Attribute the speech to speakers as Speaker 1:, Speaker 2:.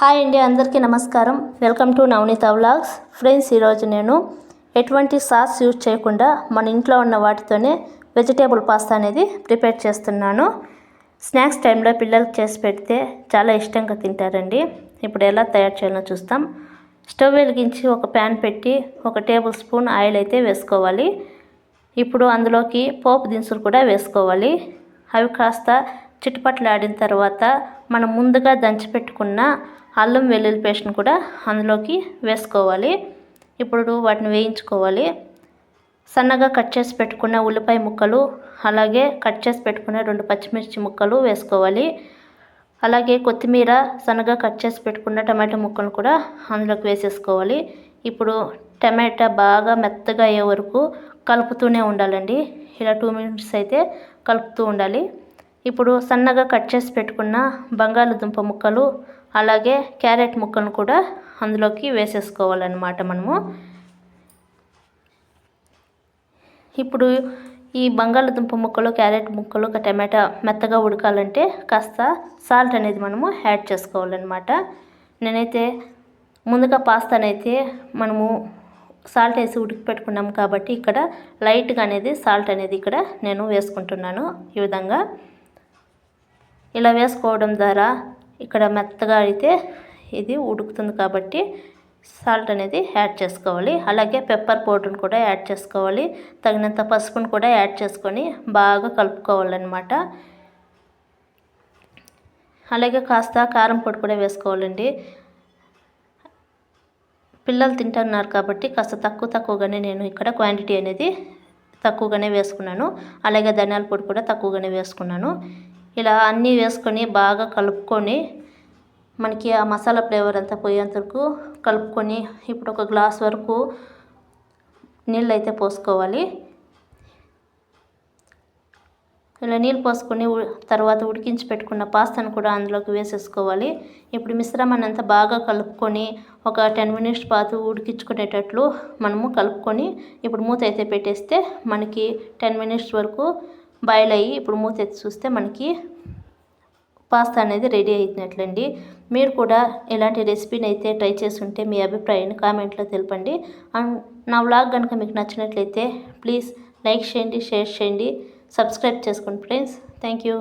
Speaker 1: Hi అండి అందరికీ నమస్కారం. Welcome to Navaneetha vlogs. Friends ఈరోజు నేను ఎటువంటి సాస్ యూజ్ చేయకుండా మన ఇంట్లో ఉన్న వాటితోనే వెజిటేబుల్ పాస్తా అనేది ప్రిపేర్ చేస్తున్నాను. స్నాక్స్ టైంలో పిల్లలకి చేసి పెడితే చాలా ఇష్టంగా తింటారండి. ఇప్పుడు ఎలా తయారు చేయాలో చూస్తాం. స్టవ్ వెలిగించి ఒక ప్యాన్ పెట్టి ఒక టేబుల్ స్పూన్ ఆయిల్ అయితే వేసుకోవాలి. ఇప్పుడు అందులోకి పోపు దినుసులు కూడా వేసుకోవాలి. అవి కాస్త చిటపట్లాడిన తర్వాత మనం ముందుగా దంచిపెట్టుకున్న అల్లం వెల్లుల్లి పేస్ట్ని కూడా అందులోకి వేసుకోవాలి. ఇప్పుడు వాటిని వేయించుకోవాలి. సన్నగా కట్ చేసి పెట్టుకున్న ఉల్లిపాయ ముక్కలు అలాగే కట్ చేసి పెట్టుకున్న రెండు పచ్చిమిర్చి ముక్కలు వేసుకోవాలి. అలాగే కొత్తిమీర సన్నగా కట్ చేసి పెట్టుకున్న టమాటా ముక్కలు కూడా అందులోకి వేసేసుకోవాలి. ఇప్పుడు టమాటా బాగా మెత్తగా అయ్యే వరకు కలుపుతూనే ఉండాలండి. ఇలా టూ మినిట్స్ అయితే కలుపుతూ ఉండాలి. ఇప్పుడు సన్నగా కట్ చేసి పెట్టుకున్న బంగాళదుంప ముక్కలు అలాగే క్యారెట్ ముక్కలను కూడా అందులోకి వేసేసుకోవాలన్నమాట మనము. ఇప్పుడు ఈ బంగాళదుంప ముక్కలు క్యారెట్ ముక్కలు ఒక టమాటా మెత్తగా ఉడకాలంటే కాస్త సాల్ట్ అనేది మనము యాడ్ చేసుకోవాలన్నమాట. నేనైతే ముందుగా పాస్తానైతే మనము సాల్ట్ వేసి ఉడికి పెట్టుకున్నాం కాబట్టి ఇక్కడ లైట్గా అనేది సాల్ట్ అనేది ఇక్కడ నేను వేసుకుంటున్నాను ఈ విధంగా. ఇలా వేసుకోవడం ద్వారా ఇక్కడ మెత్తగా అయితే ఇది ఉడుకుతుంది కాబట్టి సాల్ట్ అనేది యాడ్ చేసుకోవాలి. అలాగే పెప్పర్ పౌడర్ని కూడా యాడ్ చేసుకోవాలి. తగినంత పసుపును కూడా యాడ్ చేసుకొని బాగా కలుపుకోవాలన్నమాట. అలాగే కాస్త కారం పొడి కూడా వేసుకోవాలండి. పిల్లలు తింటున్నారు కాబట్టి కాస్త తక్కువ తక్కువగానే నేను ఇక్కడ క్వాంటిటీ అనేది తక్కువగానే వేసుకున్నాను. అలాగే ధనియాల పొడి కూడా తక్కువగానే వేసుకున్నాను. ఇలా అన్నీ వేసుకొని బాగా కలుపుకొని మనకి ఆ మసాలా ఫ్లేవర్ అంతా పోయేంత వరకు కలుపుకొని ఇప్పుడు ఒక గ్లాస్ వరకు నీళ్ళు అయితే పోసుకోవాలి. ఇలా నీళ్ళు పోసుకొని తర్వాత ఉడికించి పెట్టుకున్న పాస్తాను కూడా అందులోకి వేసేసుకోవాలి. ఇప్పుడు మిశ్రమాన్ని అంతా బాగా కలుపుకొని ఒక టెన్ మినిట్స్ పాటు ఉడికించుకునేటట్లు మనము కలుపుకొని ఇప్పుడు మూత అయితే పెట్టేస్తే మనకి టెన్ మినిట్స్ వరకు బాయిల్ అయ్యి ఇప్పుడు మూత ఎత్తి చూస్తే మనకి పాస్తా అనేది రెడీ అయినట్లండి. మీరు కూడా ఇలాంటి రెసిపీని అయితే ట్రై చేసి ఉంటే మీ అభిప్రాయాన్ని కామెంట్లో తెలపండి. అండ్ నా వ్లాగ్ కనుక మీకు నచ్చినట్లయితే ప్లీజ్ లైక్ చేయండి షేర్ చేయండి సబ్స్క్రైబ్ చేసుకోండి ఫ్రెండ్స్. Thank you.